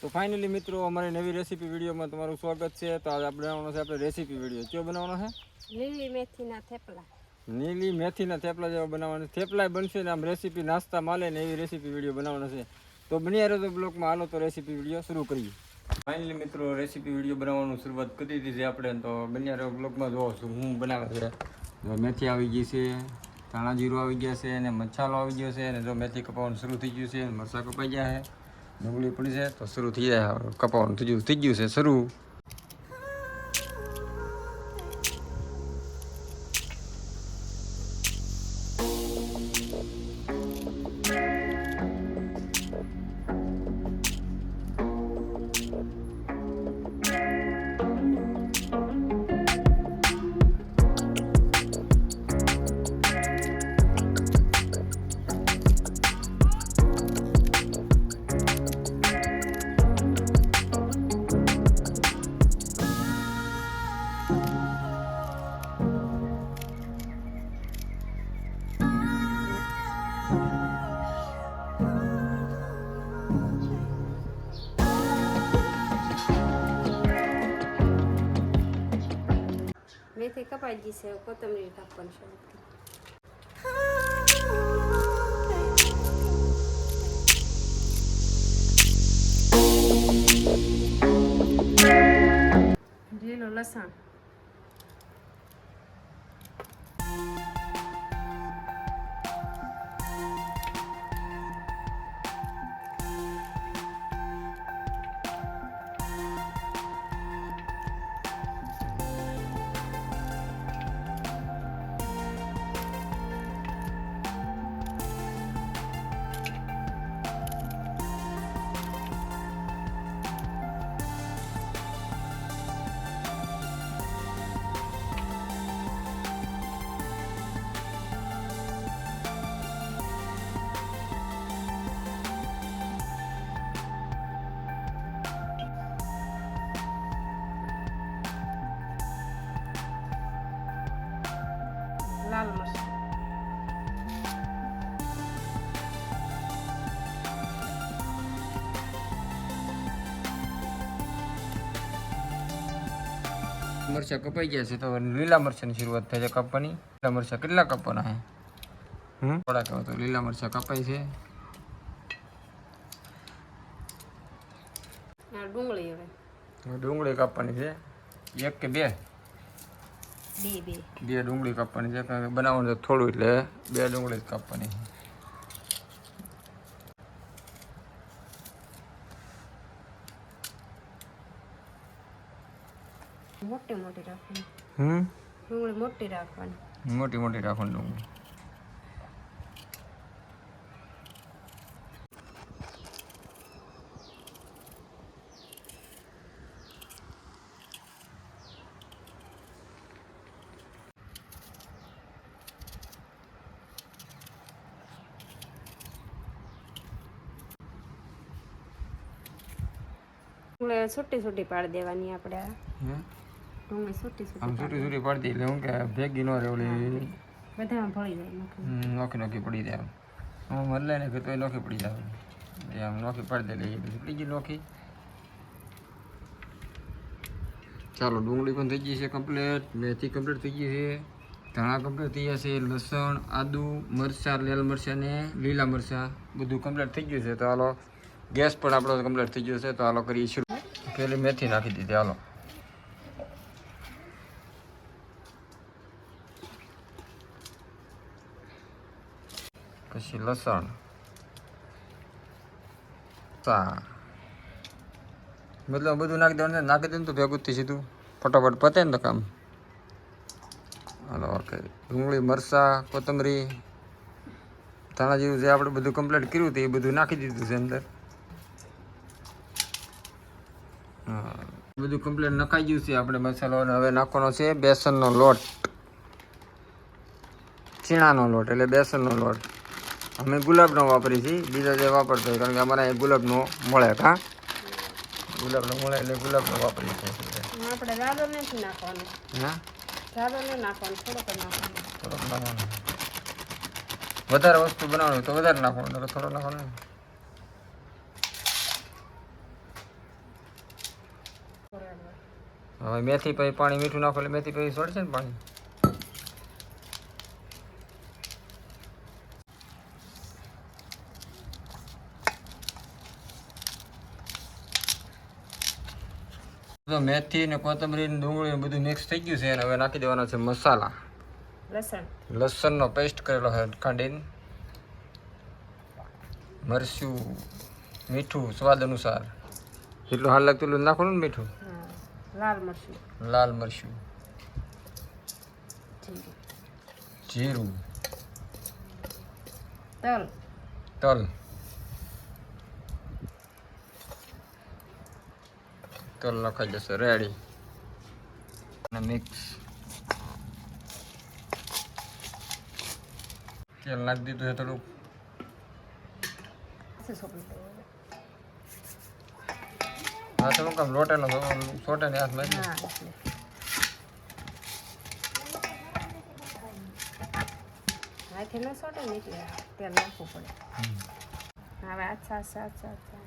તો ફાઇનલી મિત્રો અમારી નવી રેસીપી વિડીયોમાં તમારું સ્વાગત છે. તો આજે આપણે બનાવવાનો છે આપણે રેસીપી વીડિયો કયો બનાવવાનો છે? લીલી મેથીના થેપલા. નીલી મેથીના થેપલા જેવા બનાવવાના થેપલાય થેપલા બનશે ને આમ રેસીપી નાસ્તા માલે ને એવી રેસીપી વીડિયો બનાવવાનો છે. તો બન્યા તો બ્લોગમાં હાલો તો રેસીપી વીડિયો શરૂ કરીએ. ફાઇનલી મિત્રો રેસીપી વીડિયો બનાવવાનું શરૂઆત કરી દીધી આપણે. તો બન્યા રહ્યો બ્લોગમાં જોવો છું હું બનાવે છે. જો મેથી આવી ગઈ છે ધાણા જીરું આવી ગયા છે અને મસાલો આવી ગયો છે અને જો મેથી કપાવવાનું શરૂ થઈ ગયું છે મરચાં કપાઈ ગયા છે. ડુંગળી પડી છે તો શરૂ થઈ જાય કપાવાનું થઈ ગયું થઈ ગયું છે શરૂ. કપાઈ ગઈ છે કોથમરી કાપવાનું શરૂ કરી. લીલું લસણ લાલ મરચાં મરચાં કપાઈ ગયા છે તો લીલા મરચાની શરૂઆત થાય છે કાપવાની. લીલા મરચાં કેટલા કાપવાના છે? હમ? થોડા કહો તો લીલા મરચાં કપાય છે. ડુંગળી હવે. હવે ડુંગળી કાપવાની છે. એક કે બે? બે ડુંગળી કાપવાની છે કારણ કે બનાવવાનું થોડું એટલે બે ડુંગળી જ કાપવાની. મોટી મોટી રાખવાની. હમ? ડુંગળી મોટી રાખવાની. મોટી મોટી રાખવાની ડુંગળી. ડુંગળી છૂટી છૂટી પાડી દેવાની આપણે. ડુંગળી છૂટી આમ છૂટી છૂટી પાડી એટલે હું કે ભેગી ન રહે ઓલી બધામાં ભળી જાય નોખી. નોખી પડી જાય આમ હું મરલે ને કે તોય નોખી પડી જાય એ આમ નોખી પાડી દે એટલે પડી ગઈ નોખી. ચાલો ડુંગળી પણ થઈ ગઈ છે કમ્પ્લીટ મેથી કમ્પ્લીટ થઈ ગઈ છે ધાણા કમ્પ્લીટ થઈ ગયા છે લસણ આદુ મરચાં લીલ મરચાં ને લીલા મરચાં બધું કમ્પ્લીટ થઈ ગયું છે. તો હાલો ગેસ પણ આપણો કમ્પ્લીટ થઈ ગયો છે. તો હાલો કરીએ શરૂ. પેલી મેથી નાખી દીધી, હાલો. પછી લસણ ચા મતલબ બધું નાખી દેવાનું નાખી દે ને તો ભેગું થઈ સીધું ફટાફટ પતે ને તો કામ. હાલો ઓકે ડુંગળી, મરચાં, કોથમરી, ધાણા જેવું જે આપણે બધું કમ્પ્લીટ કર્યું હતું એ બધું નાખી દીધું છે અંદર હા બધું કમ્પ્લીટ નખાઈ ગયું છે આપણે મસાલો હવે નાખવાનો છે બેસનનો લોટ. ચીણાનો લોટ એટલે બેસનનો લોટ. અમે ગુલાબનો વાપરીએ છીએ બીજા જે વાપરતો હોય કારણ કે અમારે અહીં ગુલાબનો મળે હા ગુલાબનો મળે એટલે ગુલાબનો વાપરીએ છીએ આપણે. રાડો નથી નાખવાનો. હા? રાડો નહીં નાખવાનો થોડોક નાખવાનો. થોડોક નાખવાનો વધારે વસ્તુ બનાવવાનું તો વધારે નાખવાનું થોડો નાખવાનો. હવે મેથી પછી પાણી મીઠું નાખો એટલે મેથી પછી છોડશે ને પાણી. તો મેથી ને કોથમરી ને ડુંગળી ને બધું મિક્સ થઈ ગયું છે અને હવે નાખી દેવાનો છે મસાલા. લસણ. લસણનો પેસ્ટ કરેલો છે કાઢીને મરચું મીઠું સ્વાદ અનુસાર. જેટલું હાલ લાગતું એટલું નાખવાનું ને મીઠું. લાલ મરચું. લાલ મરચું. જીરું. તલ. તલ. તલ નખાઈ જશે. રેડી અને મિક્સ તેલ નાખી દીધું છે થોડુંક. હા તો કામ લોટેલો છોટે ને હાથમાં એટલે. હા. એટલે હાથે ન સોટે ને એટલે તેલ નાખવું પડે. હવે આછા આછા આછા આછા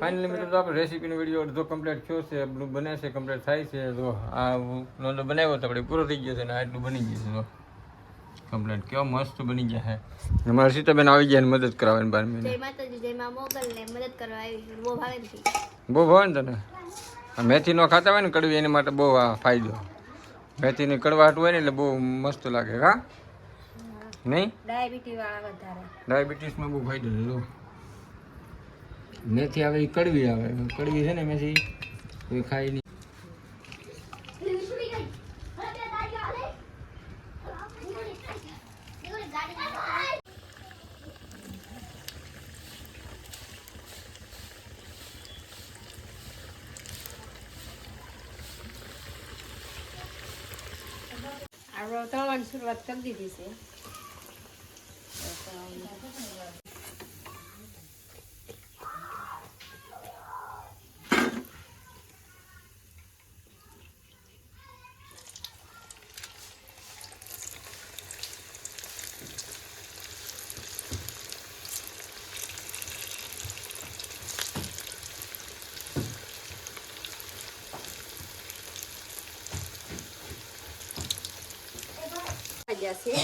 ફાઇનલી મિત્રો આપણે રેસીપીનો વીડિયો અડધો કમ્પ્લીટ થયો છે. બધું બને છે કમ્પ્લીટ થાય છે. તો આ નોંધો બનાવ્યો તો આપણે પૂરો થઈ ગયો છે અને આટલું બની ગયું છે. તો કમ્પ્લીટ કેવો મસ્ત બની ગયા છે. અમારા સીતાબેન આવી ગયા ને મદદ કરાવવાની બાર મહિને. જય માતાજી જય માં મોગલ ને મદદ કરવા આવી છું. બહુ ભાવે ને તને? મેથી નો ખાતા હોય ને કડવી એની માટે બહુ આ ફાયદો. મેથીની કડવાટ હોય ને એટલે બહુ મસ્ત લાગે હા? નહીં? ડાયાબિટીસ વાળા વધારે. ડાયાબિટીસમાં બહુ ફાયદો છે જો. મેથી આવે કડવી આવે. કડવી છે ને મેથી, કોઈ ખાય નહીં. આપણે તળવાની શરૂઆત કરી દીધી છે. જશે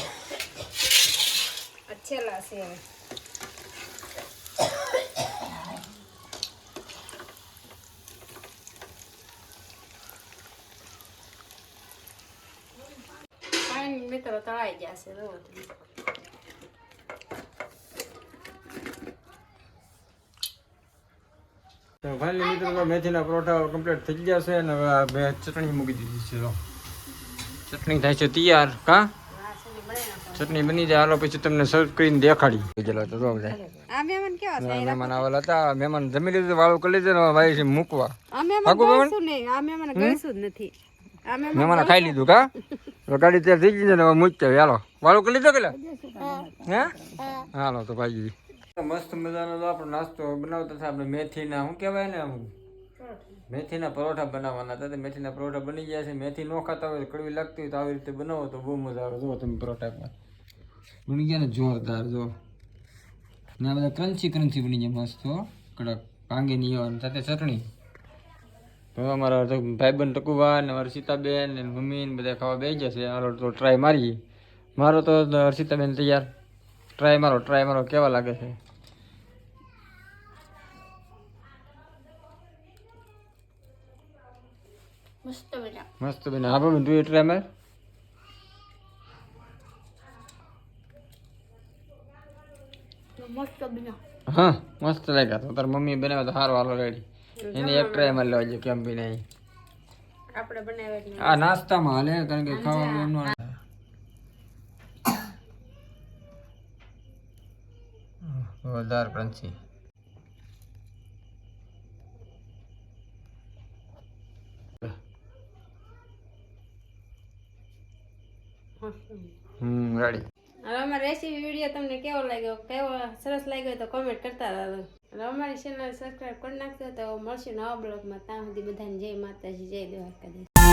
અચ્છેલા છે હવે. મિત્રો, તો મેથીના પરોઠા કમ્પ્લીટ થઈ ગયા છે અને હવે ચટણી મૂકી દીધી છે ચટણી થાય છે તૈયાર, કા? ચટણી બની જાય હાલો પછી તમને સર્વ કરીને દેખાડી ગયેલો તો જો બધા મહેમાન આવેલા હતા મહેમાન જમી લીધું વાળું કરી લીધું ને ભાઈ છે મૂકવા. મહેમાન ખાઈ લીધું કા? તો ગાડી ત્યાં થઈ ગઈ છે ને હવે મૂકી હાલો. વાળું કરી લીધો કે હે? હાલો તો ભાઈ મસ્ત મજાનો તો આપણો નાસ્તો બનાવતા હતા આપણે મેથીના શું કહેવાય ને આમ? મેથીના પરોઠા બનાવવાના હતા તો મેથીના પરોઠા બની ગયા છે. મેથી ન ખાતા હોય કડવી લાગતી હોય તો આવી રીતે બનાવો તો બહુ મજા આવે. જો તમે પરોઠા બની ગયા ને જોરદાર જો ને આ બધા ક્રન્ચી ક્રન્ચી બની ગયા મસ્ત હો કડક ભાંગી નહીં હોય અને સાથે ચટણી તો અમારા ભાઈબંધ ટકુભા ને મારા સીતાબેન ને મમ્મી ને બધા ખાવા બેસી જશે હાલો તો ટ્રાય મારીએ મારો તો હર્ષિતાબેન તૈયાર ટ્રાય મારો ટ્રાય મારો કેવા લાગે છે મસ્ત બેના મસ્ત બેન હા પણ તું ટ્રાય માર મસ્ત લાગ્યા તો તાર મમ્મી બને તો સારો હાલો રેડી. એને એક ટ્રાય મારી લેવા કેમ બી નહીં. આપણે બનાવ્યા આ નાસ્તામાં હાલે કારણ કે ખાવાનું એમનો વધારે ક્રન્ચી હમ રેડી હવે અમારો રેસીપી વીડિયો તમને કેવો લાગ્યો, કેવો સરસ લાગ્યો તો કોમેન્ટ કરતા રહો હવે અમારી ચેનલ સબસ્ક્રાઈબ કરી નાખજો તો મળશે નવા બ્લોગમાં ત્યાં સુધી બધાને જય માતાજી, જય દ્વારકાધીશ.